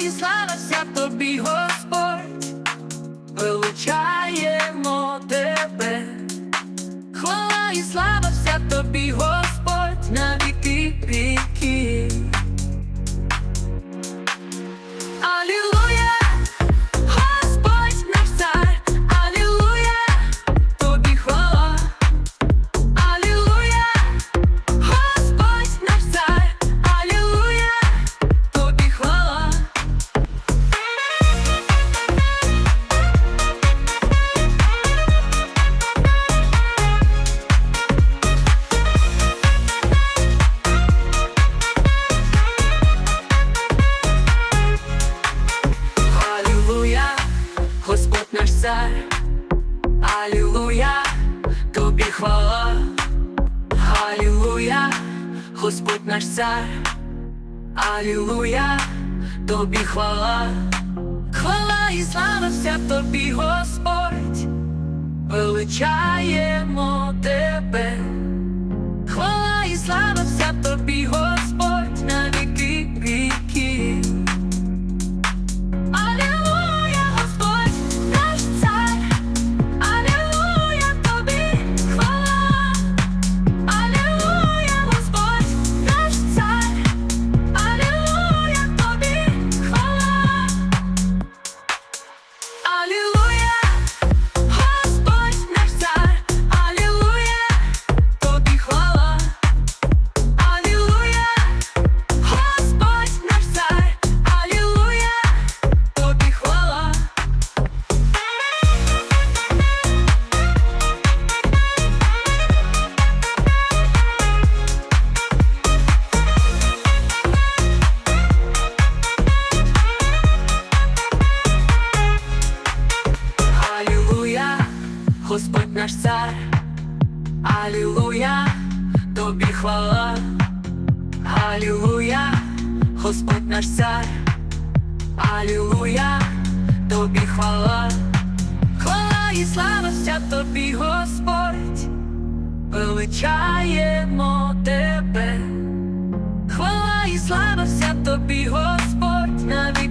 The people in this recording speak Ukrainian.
і слава вся тобі, Господи. Цар, Алілуя, тобі хвала. Алілуя, Господь наш цар, Алілуя, тобі хвала. Хвала і слава вся тобі, Господь, величаємо наш цар, Алілуя, тобі хвала. Алілуя, Господь наш цар, Алілуя, тобі хвала. Хвала і слава вся тобі, Господь, величаємо тебе. Хвала і слава вся тобі, Господь, на віки